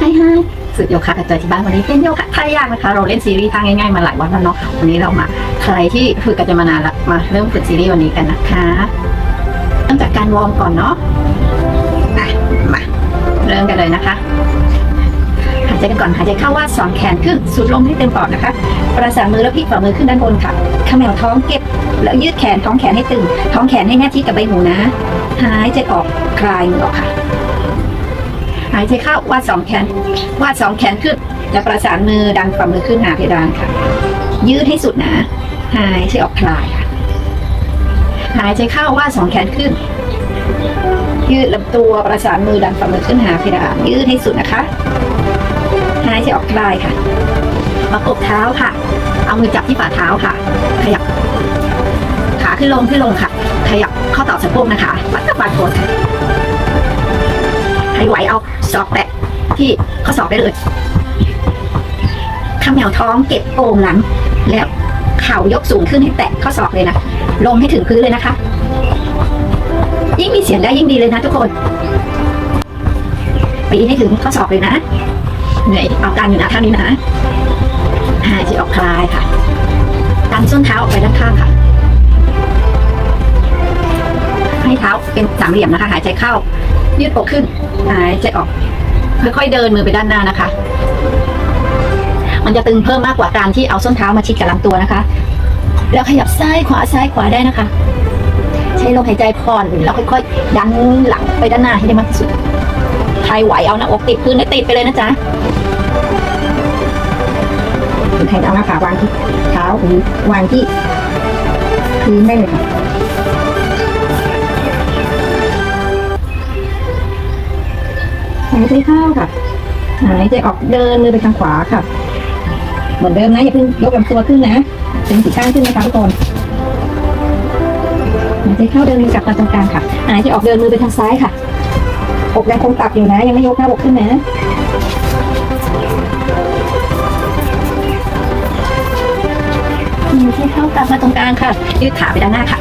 ไฮไฮสุดโยคะกับจอยที่บ้านวันนี้เป็นโยคะท่ายากนะคะ เราเล่นซีรีส์ท่าง่ายๆมาหลายวันแล้วเนาะวันนี้เรามาใครที่ฝึกกันจะมานานละมาเริ่มฝึกซีรีส์วันนี้กันนะคะเริ่มจากการวอร์มก่อนเนาะมาเริ่มกันเลยนะคะหายใจกันก่อนหายใจเข้าว่าสองแขนขึ้นสูดลมให้เต็มปอดนะคะ ประสานมือแล้วพลิกฝ่ามือขึ้นด้านบนค่ะขมวท้องเก็บ แล้วยืดแขนท้องแขนให้ตึง ท้องแขนให้แนบชิดกับใบหูนะ หายใจออกคลายมือออกค่ะ หายใจเข้าวาดสองแขน วาดสองแขนขึ้น แล้วประสานมือดันฝ่ามือขึ้นหาเพดานค่ะ ยืดให้สุดนะ หายใจออกคลายค่ะ หายใจเข้าวาดสองแขนขึ้น ยืดลำตัวประสานมือดันฝ่ามือขึ้นหาเพดานยืดให้สุดนะคะ หายใจออกคลายค่ะประกบเท้าค่ะ เอามือจับที่ฝ่าเท้าค่ะ ขยับ ขาขึ้นลงขึ้นลงค่ะ ขยับข้อต่อสะโพกนะคะวัดกับวัดโพสค่ให้ไหวเอา ศอกแตะที่ข้อศอกได้เลยข้าแมวท้องเก็บโอ่งหลัง แล้วเข่ายกสูงขึ้นให้แตะข้อศอกเลยนะ ลงให้ถึงพื้นเลยนะคะ ยิ่งมีเสียงได้ยิ่งดีเลยนะทุกคนปีให้ถึงข้อศอกเลยนะ เหนื่อยเอาการอยู่นะท่านี้นะหายใจออกคลายค่ะ ดันส้นเท้าออกไปด้านข้างค่ะ ให้เท้าเป็นสามเหลี่ยมนะคะ หายใจเข้า ยืดอกขึ้นหายใจออก ค่อยๆเดินมือไปด้านหน้านะคะ มันจะตึงเพิ่มมากกว่าการที่เอาส้นเท้ามาชิดกับลำตัวนะคะ แล้วขยับซ้ายขวาซ้ายขวาได้นะคะ ใช้ลมหายใจผ่อนแล้วค่อยๆดันหลังไปด้านหน้าให้ได้มากที่สุดใครไหวเอาหน้าอกติดพื้นได้ติดไปเลยนะจ๊ะใครเอาหน้าขาวางที่เท้าหรือวางที่พื้นได้เลยค่ะายใจเข้าค่ะ หายใจออกเดินมือไปทางขวาค่ะ เหมือนเดิมนะอย่าเพิ่งยกลำตัวขึ้นนะเป็นสีข้างขึ้นนะคะทุกคนหายใจเข้าเดินมือกลับมาตรงกลางค่ะ หายใจออกเดินมือไปทางซ้ายค่ะอกยังคงตับอยู่นะ ยังไม่ยกหน้าอกขึ้นนะยืดให้เข้ากลับมาตรงกลางค่ะ ยืดขาไปด้านหน้าค่ะ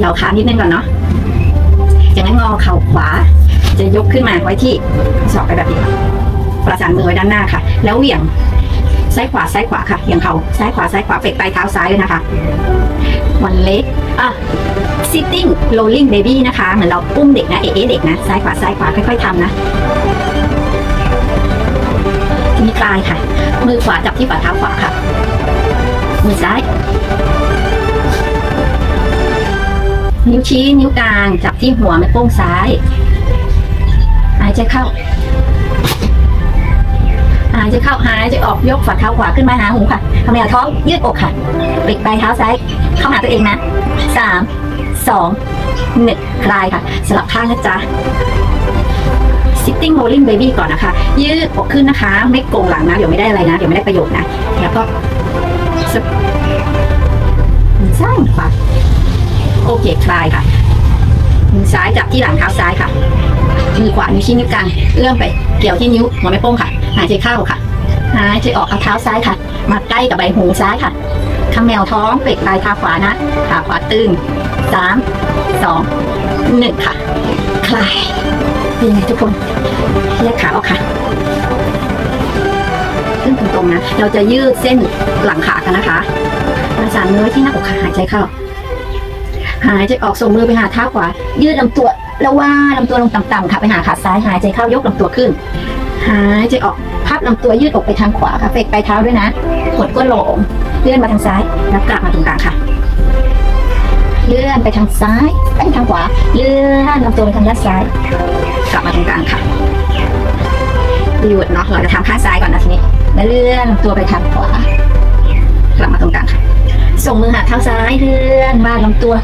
เราขานิดนึงก่อนเนาะจากนั้นงอเข่าขวา จะยกขึ้นมาไว้ที่ศอกไปแบบนี้ค่ะประสานมือไว้ด้านหน้าค่ะ แล้วเหวี่ยงซ้ายขวาซ้ายขวาค่ะเหวี่ยงเข่าซ้ายขวาซ้ายขวาเฟกปลายเท้าซ้ายเลยนะคะวันเล็กอะ sitting rolling baby นะคะ เหมือนเราอุ้มเด็กนะ เอ๋เด็กนะ ซ้ายขวาซ้ายขวาค่อยๆทำนะทีนี้คลายค่ะ มือขวาจับที่ฝ่าเท้าขวาค่ะ มือซ้าย นิ้วชี้นิ้วกลางจับที่หัวแม่โป้งซ้าย ใจเข้า หายใจเข้าหายใจออกยกฝ่าเท้าขวาขึ้นมาหาหูค่ะทำแนวท้องยืดอกค่ะปลิกปลายเท้าซ้ายเข้าหาตัวเองนะสามสองหนึ่งคลายค่ะ สลับข้างนะจ๊ะ sitting rolling baby ก่อนนะคะ ยืดอกขึ้นนะคะ ไม่โกงหลังนะ เดี๋ยวไม่ได้อะไรนะ เดี๋ยวไม่ได้ประโยชน์นะ แล้วก็ซ้ายขวาโอเค คลายค่ะมือซ้ายจับที่หลังเท้าซ้ายค่ะ มือขวานิ้วชี้นิ้วกลางเอื้อมไปเกี่ยวที่นิ้วหัวแม่โป้งค่ะ หายใจเข้าค่ะ หายใจออกเอาเท้าซ้ายค่ะ มาใกล้กับใบหูซ้ายค่ะข้างแมวท้องเปกปลายเท้าขวานะขาขวาตึงสามสองหนึ่งค่ะ คลายเป็นไงทุกคนแยกขาออกค่ะขึ้นตรงๆนะ เราจะยืดเส้นหลังขากันนะคะประสานมือที่หน้าอกค่ะหายใจเข้า หายใจออกส่งมือไปหาเท้าขวา ยืดลำตัว แล้วว่าลำตัวลงต่ำๆค่ะไปหาขาซ้ายหายใจเข้ายกลำตัวขึ้น หายใจออกพับลำตัวยืดอกไปทางขวาค่ะเฟกไปเท้าด้วยนะกดก้นลงเลื่อนมาทางซ้ายแล้วกลับมาตรงกลางค่ะ เลื่อนไปทางซ้ายไปทางขวา เลื่อนลำตัวไปทางด้านซ้าย กลับมาตรงกลางค่ะหยุดเนาะเราจะทำข้างซ้ายก่อนนะทีนี้แล้วเลื่อนตัวไปทางขวากลับมาตรงกลางค่ะ ส่งมือหาเท้าซ้ายเลื่อนมาลำตัว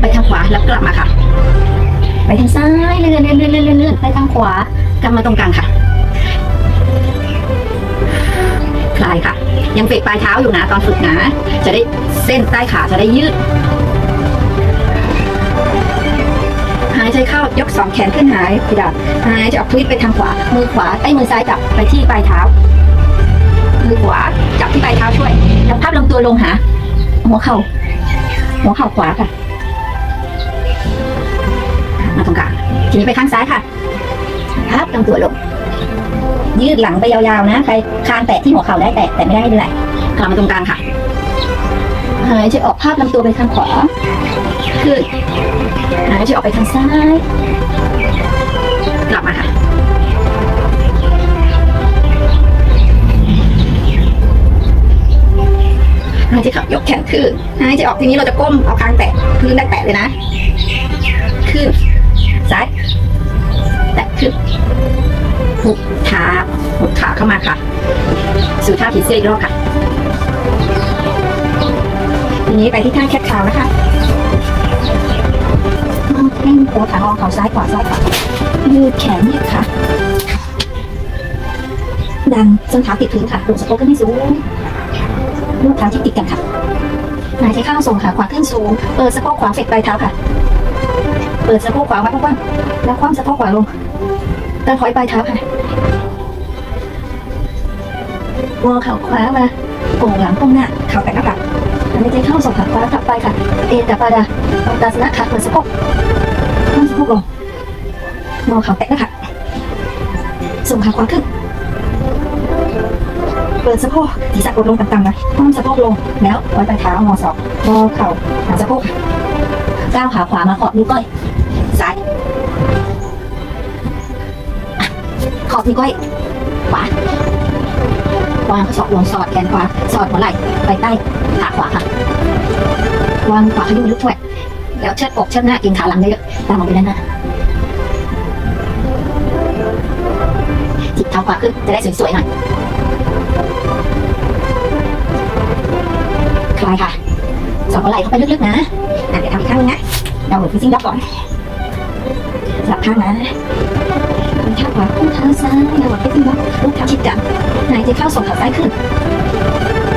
ไปทางขวาแล้วกลับมาค่ะ ไปทางซ้ายเลื่อนเลื่อนเลื่อนเลื่อนเลื่อนไปทางขวากลับมาตรงกลางค่ะ คลายค่ะ ยังเฟกปลายเท้าอยู่นะตอนฝึกนะ จะได้เส้นใต้ขาจะได้ยืด หายใจเข้ายกสองแขนขึ้นหายพิดาหายใจออกทวิตไปทางขวา มือขวาใต้มือซ้ายจับไปที่ปลายเท้า มือขวาจับที่ปลายเท้าช่วยแล้วพับลำตัวลงหาหัวเข่าหัวเข่าขวาค่ะ มาตรงกลางทีนี้ไปข้างซ้ายค่ะพับลำตัวลง ยืดหลังไปยาวๆนะ ใครคางแตะที่หัวเข่าได้แตะแต่ไม่ได้ไม่เป็นไรกลับมาตรงกลางค่ะ หายใจออกภาพลำตัวไปทางขวา ขึ้น หายใจออกไปทางซ้าย กลับมาค่ะหายใจเข้ายกแขนขึ้นหายใจออกทีนี้เราจะก้มเอาคางแตะพื้นได้แตะเลยนะ ขึ้น ซ้าย หุบขาหุบขาเข้ามาค่ะ สู่ท่าผีเสื้ออีกรอบค่ะ ทีนี้ไปที่ท่าแคทคาวนะคะให้หัวขางอเขาซ้ายขวาซ้ายขวายืดแขนยืดขาดันส้นเท้าติดพื้นค่ะลงสะโพกขึ้นให้สูงลูกเท้าที่ติดกันค่ะหายใจเข้าส่งขาขวาขึ้นสูง เปิดสะโพกขวาเฟกปลายเท้าค่ะ เปิดสะโพกขวาไว้กว้างๆแล้วคว่ำสะโพกขวาลง ดันถอยปลายเท้าค่ะวอเข่าขวามาโก่งหลังก้มหน้าเข่าแตะหน้าผากหายใจเข้าส่งขาขวาขับไปค่ะ เอตาปาดาเอาตาสนะขาเปิดสะโพกคว่ำสะโพกลงงอเข่าแตะหน้าผากส่งขาขวาขึ้น เปิดสะโพกศีรษะกดลงต่ำๆนะคว่ำสะโพกลงแล้วไว้ปลายเท้างอศอกงอเข่าหาสะโพกก้าวขาขวามาขอบนิ้วก้อยซ้าย ขอบนิ้วก้อยขวาวางข้อศอกลงสอดแขนขวาสอดหัวไหล่ไปใต้ขาขวาค่ะวางขวาขยุ้งลึกถ้วยแล้วเชิดอกเชิดหน้ากินขาหลังเยอะๆตามออกไปด้านหน้าจิบเท้าขวาขึ้นจะได้สวยๆหน่อยคลายค่ะสอดหัวไหล่เข้าไปลึกๆนะอะเดี๋ยวทำอีกข้างนึงนะเราหมุนฟิซซิ่งด็อกก่อนสลับข้างนะ เท้าขวาขึ้นเท้าซ้ายเราหมุนฟิซซิ่งด็อกลูกเท้าชิดกันหายใจเข้าส่งขาซ้ายขึ้น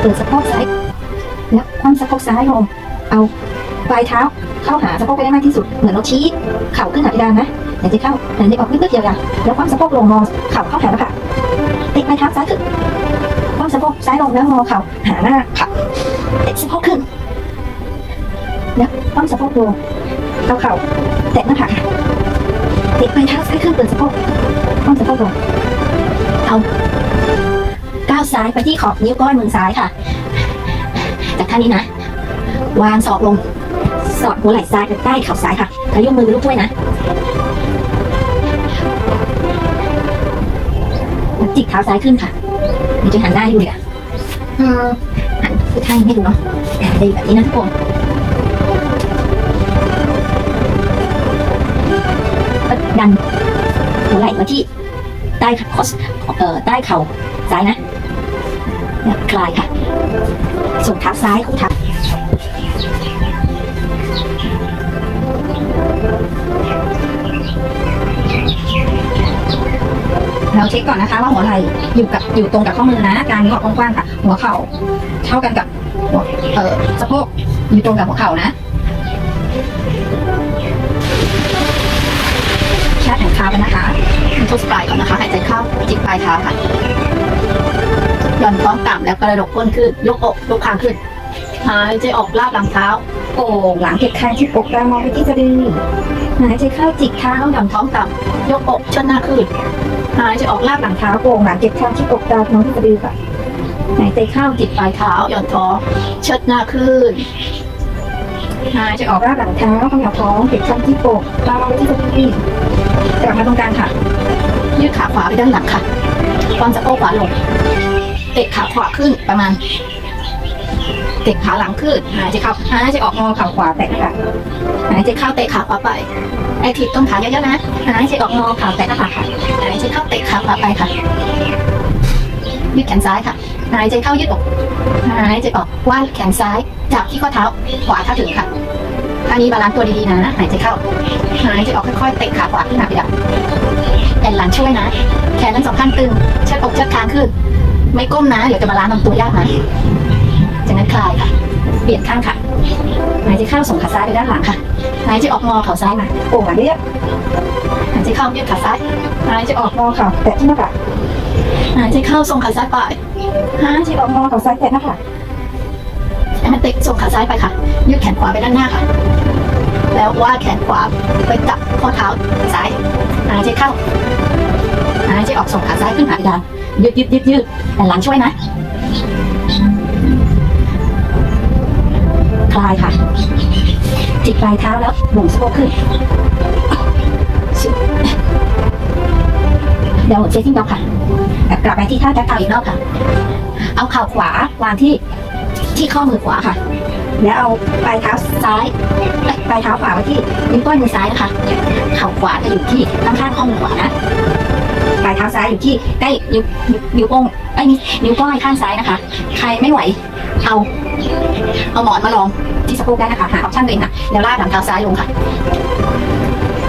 เปิดสะโพกซ้าย แล้วคว่ำสะโพกซ้ายลง เอาปลายเท้าเข้าหาสะโพกไปได้มากที่สุด เหมือนเราชี้ เข่าขึ้นหาเพดานนะหายใจเข้าหายใจออกลึกๆยาวๆแล้วคว่ำสะโพกลงงอเข่าเข้าหาหน้าผากเตะปลายเท้าซ้ายขึ้นคว่ำสะโพกซ้ายลงแล้วงอเข่าหาหน้าผากเตะสะโพกขึ้น แล้วคว่ำสะโพกลงเอาเข่าแตะหน้าผากค่ะ เตะปลายเท้าซ้ายขึ้นเปิดสะโพกคว่ำสะโพกลงเอาก้าวซ้ายไปที่ขอบนิ้วก้อยมือซ้ายค่ะ จากท่านี้นะ วางศอกลง สอดหัวไหล่ซ้ายไปใต้เข่าซ้ายค่ะขยุ้มมือเป็นลูกถ้วยนะจิกเท้าซ้ายขึ้นค่ะเดี๋ยวจะหันหน้าให้ดูเลยอะอืมหันคือท่านี้ให้ดูเนาะแต่ดีแบบนี้นะทุกคน ไหล่มาที่ใต้คอสเอ่อใต้เข่าซ้ายนะคลายค่ะ ส่งเท้าซ้ายคู่เท้าเราเช็คก่อนนะคะว่าหัวไหล่อยู่กับอยู่ตรงกับข้อมือนะกลางนิ้ออกกว้างๆค่ะ หัวเข่าเท่ากันกับหัวเอ่อสะโพกอยู่ตรงกับหัวเข่านะ แค่แผ่นเท้ากันนะคะทดสปลายก่อนนะคะ หายใจเข้าจิกปลายเท้าค่ะหย่อนท้องต่ำแล้วกระดกก้นขึ้น ยกอกยกคางขึ้น หายใจออกลาบหลังเท้าโอ่งหลังเก็บคางที่อกกลางมองไปที่สะดือหายใจเข้าจิกเท้าหย่อนท้องต่ำยกอกเชิดหน้าขึ้น หายใจออกลาบหลังเท้าเท้าโป่งหลังเก็บคางที่อกกลางมองที่สะดือค่ะหายใจเข้าจิจิกกปลายเท้าหย่อนท้องเชิดหน้าขึ้นหายใจออกรากหลังเท้าขยับท้องเก็บคางที่อกกลางมองไปที่สะดือ กลับมาตรงกลางค่ะ ยืดขาขวาไปด้านหลังค่ะวางสะโพกขวาลง เตะขาขวาขึ้นประมาณ เตะขาหลังขึ้น หายใจเข้าหายใจออกงอขาขวาแตะค่ะหายใจเข้าเตะขาขวาไป ไอทิพต้นขาเยอะๆนะ หายใจออกงอขาแตะหน้าผากค่ะ หายใจเข้าเตะขาขวาไปค่ะ ยืดแขนซ้ายค่ะ หายใจเข้ายืดอก หายใจออกว่านแขนซ้าย จับที่ข้อเท้า ขวาเท้าถึงค่ะ ท่านี้บาลานซ์ตัวดีๆนะ หายใจเข้า หายใจออกค่อยๆ เตะขาขวาขึ้นหาไปดับแอนหลังช่วยนะ แขนทั้งสองข้างตึง เชิดอกเชิดคางขึ้น ไม่ก้มนะ เดี๋ยวจะบาลานซ์ลำตัวยากนะจากนั้นคลายค่ะ เปลี่ยนข้างค่ะ หายใจเข้าส่งขาซ้ายไปด้านหลังค่ะ หายใจออกงอเข่าซ้ายมาโป่งหลังเรียบหายใจเข้ายืดขาซ้าย หายใจออกงอเข่าแตะที่หน้าผากหายใจเข้าส่งขาซ้ายไป หายใจออกงอเข่าซ้ายแตะหน้าผาก ให้มันติส่งขาซ้ายไปค่ะ ยืดแขนขวาไปด้านหน้าค่ะ แล้ววาดแขนขวาไปจับข้อเท้าซ้ายหายใจเข้าหายใจออกส่งขาซ้ายขึ้นหาดานยืดยืดยืดยืดแต่หลังช่วยนะคลายค่ะ จิกปลายเท้าแล้วหมุนสะโพกขึ้นเดี๋ยวเซตติ้งด็อกค่ะกลับไปที่ท่าแก๊กเท้าอีกรอบค่ะ เอาเข่าขวาวางที่ ที่ข้อมือขวาค่ะ แล้วเอาปลายเท้าซ้ายปลายเท้าขวาไว้ที่นิ้วก้อยมือซ้ายนะคะเข่าขวาจะอยู่ที่ข้างๆข้อมือขวานะปลายเท้าซ้ายอยู่ที่ใกล้นิ้วนิ้วโป้งไอ้นิ้วนิ้วก้อยข้างซ้ายนะคะ ใครไม่ไหวเอาเอาหมอนมาลองที่สะโพกได้นะคะหาออปชั่นตัวเองค่ะแล้วลากหลังเท้าซ้ายลงค่ะ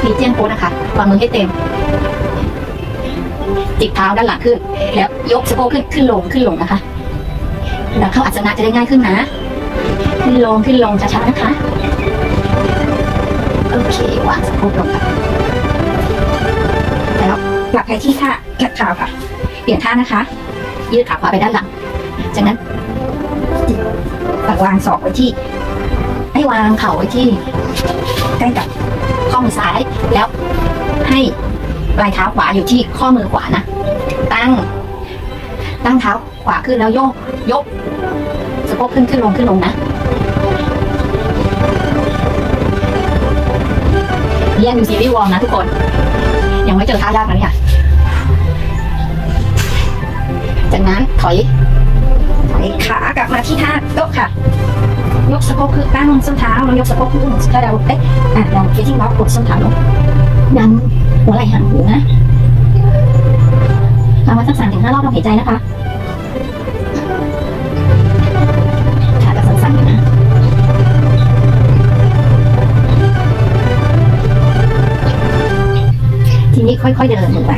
พีเจียนโพสนะคะวางมือให้เต็มจิกเท้าด้านหลังขึ้น แล้วยกสะโพกขึ้นขึ้นลงขึ้นลงนะคะ เวลาเข้าอัศนะจะได้ง่ายขึ้นนะ ขึ้นลงขึ้นลงช้าๆนะคะ โอเควางสะโพกลงค่ะแล้วกลับไปที่ท่าแคท้าค่ะ เปลี่ยนท่านะคะ ยืดขาขวาไปด้านหลัง จากนั้นปักวางศอกไว้ที่ ให้วางเข่าไว้ที่ใกล้กับข้อมือซ้ายแล้วให้ปลายเท้าขวาอยู่ที่ข้อมือขวานะ ตั้ง ตั้งเท้าขวาขึ้นแล้วโยกยกสะโพกขึ้นขึ้นลงขึ้นลงนะเรียนอยู่ซีรีส์วอร์มนะทุกคน ยังไม่เจอท่ายากนะเนี่ยจากนั้นถอยถอยขากลับมาที่ท่าโต๊ะค่ะ ยกสะโพกขึ้นตั้งส้นเท้าแล้วยกสะโพกขึ้นถ้าเราเอ๊ะอะเราเฟซซิ่งล็อกกดส้นเท้าลงยันหัวไหล่ห่างหูนะ งห้ารอบลมหายใจนะคะขาจะสั่นๆอยู่นะทีนี้ค่อยๆเดินลงไป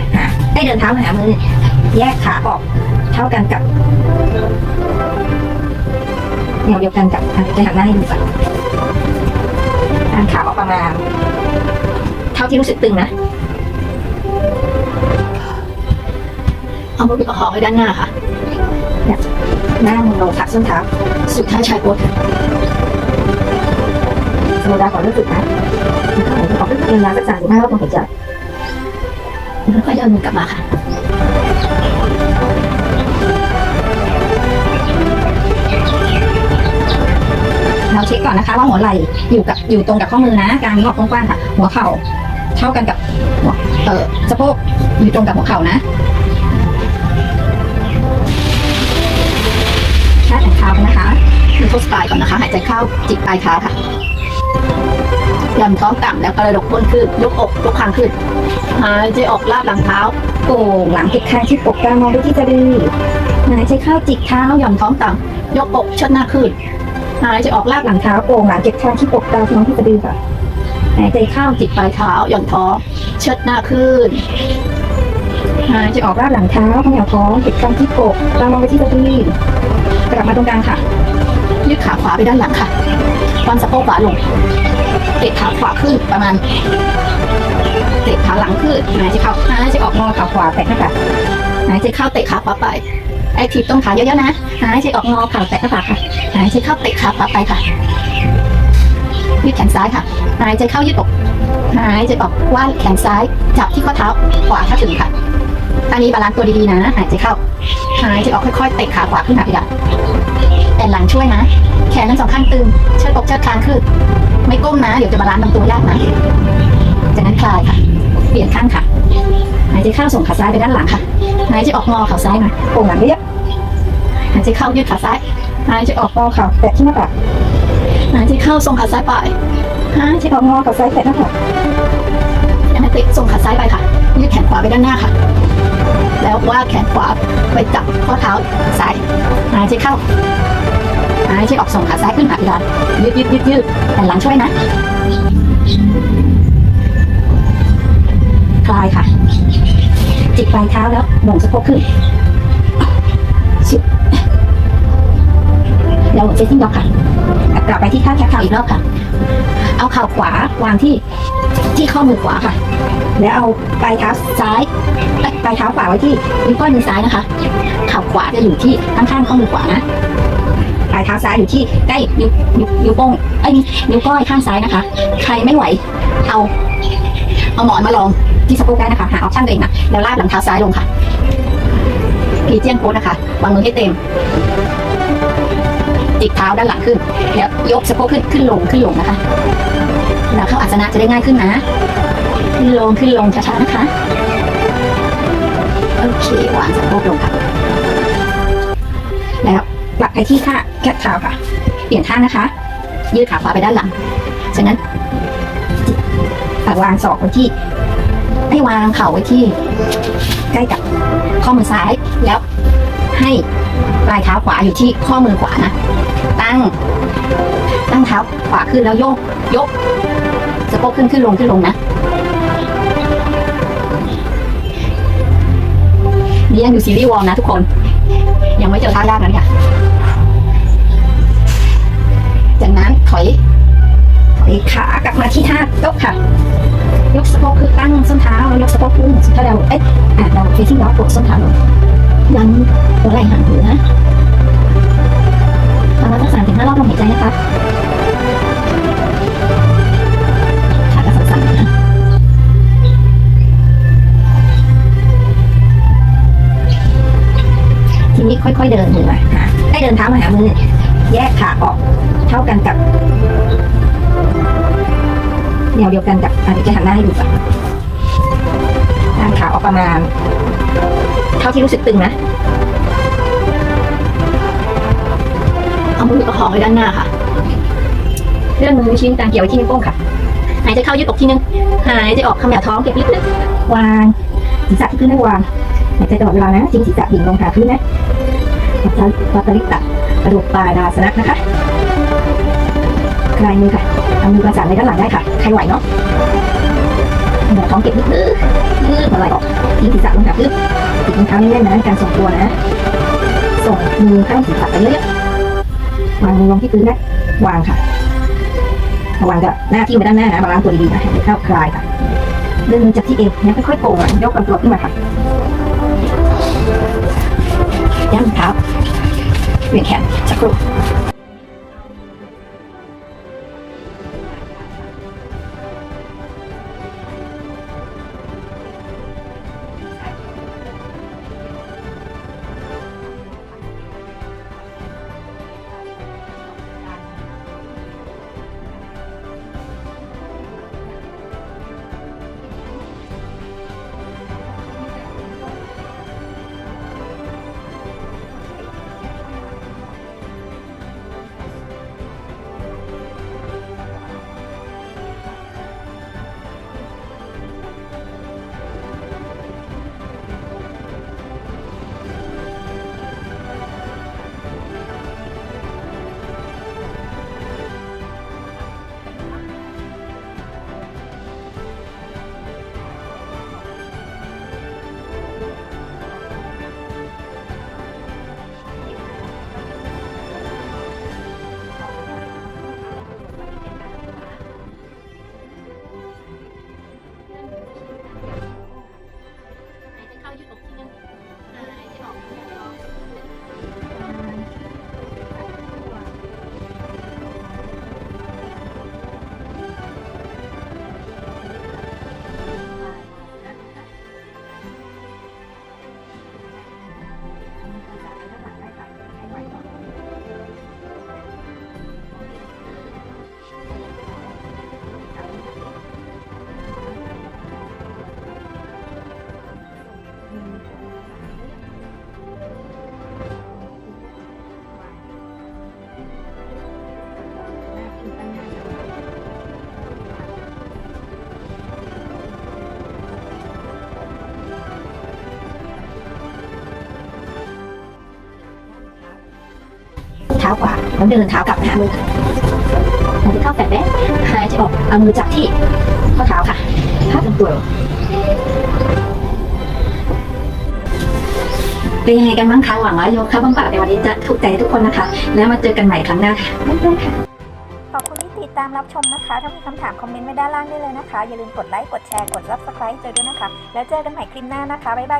ให้เดินเท้าหามือ แยกขาออกเท่ากันกับแนวเดียวกันกับจะหันหน้าให้ดูก่อนขาออกประมาณ เท่าที่รู้สึกตึงนะ เอามือไปประคองไว้ด้านหน้าค่ะหน้ามือลงทับส้นเท้าสุดท้ายชายโพสสโลว์ดาวน์ก่อนรู้สึกนะเข้าหายใจออกลึกๆยาวๆสักสามถึงห้ารอบลมหายใจค่อยๆเดินมือกลับมาค่ะเราเช็คก่อนนะคะว่าหัวไหล่อยู่กับอยู่ตรงกับข้อมือนะกลางนิ้ออกกว้างๆค่ะ หัวเข่าเท่ากันกับหัวเออสะโพกอยู่ตรงกับหัวเข่านะ ค่แขนเท้ากันนะคะมีโทสปลายก่อนนะคะ หายใจเข้าจิกปลายเท้าค่ะย่อนท้องต่ำแล้วกระดกก้นขึ้นยกอกยกคางขึ้นหายใจออกลาบหลังเท้าโก่งหลังเก็บคางชิดอกกลางมองไปที่สะดือหายใจเข้าจิกเท้าย่อนท้องต่ำยกอกชดหน้าขึ้นหายใจออกลาบหลังเท้าโก่งหลังเก็บคางชิดอกกลางมองที่สะดือค่ะหายใจเข้าจิกปลายเท้าหย่อนท้องเชิดหน้าขึ้นหายใจออกอกราบหลังเท้าขยับท้องเก็บคางชิดอกกลางมองไปที่สะดือ กลับมาตรงกลางค่ะ ยืดขาขวาไปด้านหลังค่ะวางสะโพกขวาลง เตะขาขวาขึ้นประมาณ เตะขาหลังขึ้นหายใจเข้าหายใจออกงอขาขวาแตะหน้าผากหายใจเข้าเตะขาขวาไป แอคทีฟต้องขาเยอะๆนะ หายใจออกงอขาแตะหน้าผากค่ะ หายใจเข้าเตะขาขวาไปค่ะ ยืดแขนซ้ายค่ะ หายใจเข้ายืดอก หายใจออกว่ายแขนซ้าย จับที่ข้อเท้า ขวาถ้าถึงค่ะ ตอนนี้บาลานซ์ตัวดีๆนะ หายใจเข้า หายใจออกค่อยๆ เตะขาขวาขึ้นหาเพดานแต่หลังช่วยนะ แขนทั้งสองข้างตึง เชิดอกเชิดคางขึ้น ไม่ก้มนะ เดี๋ยวจะบาลานซ์ลำตัวยากนะ จากนั้นคลายค่ะ เปลี่ยนข้างค่ะ หายใจเข้าส่งขาซ้ายไปด้านหลังค่ะ หายใจออกงอขาซ้ายมาโก่งหลังเรียบ หายใจเข้ายืดขาซ้าย หายใจออกงอขาแตะที่หน้าผากหายใจเข้าส่งขาซ้ายไป หายใจออกงอขาซ้ายแตะหน้าผากยังไงติส่งขาซ้ายไปค่ะ ยืดแขนขวาไปด้านหน้าค่ะ แล้วว่าแขนขวาไปจับข้อเท้าซ้ายหายใจเข้าหายใจออกส่งขาซ้ายขึ้นหาเพดานยืดยืดยืดยืดแต่หลังช่วยนะ คลายค่ะ จิกปลายเท้าแล้วหม่งสะโพกขึ้นชิบเราเฟซซิ่งล็อกค่ะกลับไปที่ท่าแคปเท้าอีกรอบค่ะ เอาเข่าขวาวางที่ที่ข้อมือขวาค่ะ แล้วเอาปลายเท้าซ้ายปลายเท้าขวาไว้ที่นิ้วก้อยมือซ้ายนะคะเข่าขวาจะอยู่ที่ข้างๆข้อมือขวานะปลายเท้าซ้ายอยู่ที่ใกล้นิ้วนิ้วนิ้วโป้งเอ้ยนิ้วก้อยข้างซ้ายนะคะ ใครไม่ไหว เอา เอาหมอนมาลองที่สะโพกได้นะคะ หาออปชั่นตัวเองนะแล้วลาดหลังเท้าซ้ายลงค่ะพีเจียนโพสนะคะวางมือให้เต็มจิกเท้าด้านหลังขึ้น แล้วยกสะโพกขึ้นขึ้นลงขึ้นลงนะคะแล้วเข้าอาสนะจะได้ง่ายขึ้นนะ ขึ้นลงขึ้นลงช้าๆนะคะ โอเควางสะโพกลงค่ะ แล้วกลับไปที่ท่าแคทเท้าค่ะ เปลี่ยนท่านะคะ ยืดขาขวาไปด้านหลัง ฉะนั้นวางศอกไว้ที่ ให้วางเข่าไว้ที่ ใกล้กับข้อมือซ้าย แล้วให้ปลายเท้าขวาอยู่ที่ข้อมือขวานะ ตั้ง ตั้งเท้าขวาขึ้นแล้วโยก ยกสะโพกขึ้นขึ้นลงขึ้นลงนะ นี่ยังอยู่ซีรีส์วอมนะทุกคน ยังไม่เจอท่ายากนั้นค่ะ จากนั้นถอย ถอยขากลับมาที่ท่ายกค่ะ ยกสะโพกคือตั้งส้นเท้าแล้วยกสะโพกขึ้นส้นเท้าดาเอ๊ะอะดาเฟซิ่งดาวกดส้นเท้าลงยันหัวไหล่หัน ค่อยๆเดินมือมาหาให้เดินเท้ามาหามือ แยกขาออกเท่ากันกับแนวเดียวกันกับอันนี้จะหันหน้าให้ดูก่อนด้านขาออกประมาณ เท่าที่รู้สึกตึงนะเอามือประคองไว้ด้านหน้าค่ะเลื่อนมือชิ้นกลางเกี่ยวไว้ที่นิ้วโป้งค่ะ หายใจเข้ายืดอกทีนึง หายใจออกขมวท้องเก็บลึกๆวางศีรษะที่พื้นให้วางหายใจตลอดเวลานะทิ้งศีรษะดิ่งลงหาพื้นนะ วัตวัตลิตะกระดูกปลายดาสนะนะคะคลายมือค่ะเอามือประสานในด้านหลังได้ค่ะ ใครไหวเนาะเดี๋ยวท้องเก็บลึกๆยืดหัวไหล่ออกทิ้งศีรษะลงกับพื้นติดรอเท้าแน่นๆนะการส่งตัวนะ ส่งมือข้างศีรษะไปเรื่อยๆวางมือลงที่พื้นได้วางค่ะระวังจะหน้าที่ไปด้านหน้านะบาลานซ์ตัวดีๆนะให้เข้าคลายค่ะดึงมือจากที่เอวเนี่ยค่อยๆโก่งอะยกลำตัวขึ้นมาค่ะย่างเท้า เปลี่ย แล้วเดินเท้ากลับมาหามือค่ะหายใจเข้าแฟลตแบ็คหายใจออกเอามือจับที่ข้อเท้าค่ะพับลำตัวเป็นยังไงกันบ้างคะหวังว่าโยคะบำบัดในวันนี้จะถูกใจทุกคนนะคะ แล้วมาเจอกันใหม่ครั้งหน้าค่ะบ๊ายบายค่ะขอบคุณที่ติดตามรับชมนะคะ ถ้ามีคำถามคอมเมนต์ไว้ด้านล่างได้เลยนะคะ อย่าลืมกดไลค์ กดแชร์ กด subscribe เจอด้วยนะคะ แล้วเจอกันใหม่คลิปหน้านะคะ บ๊ายบาย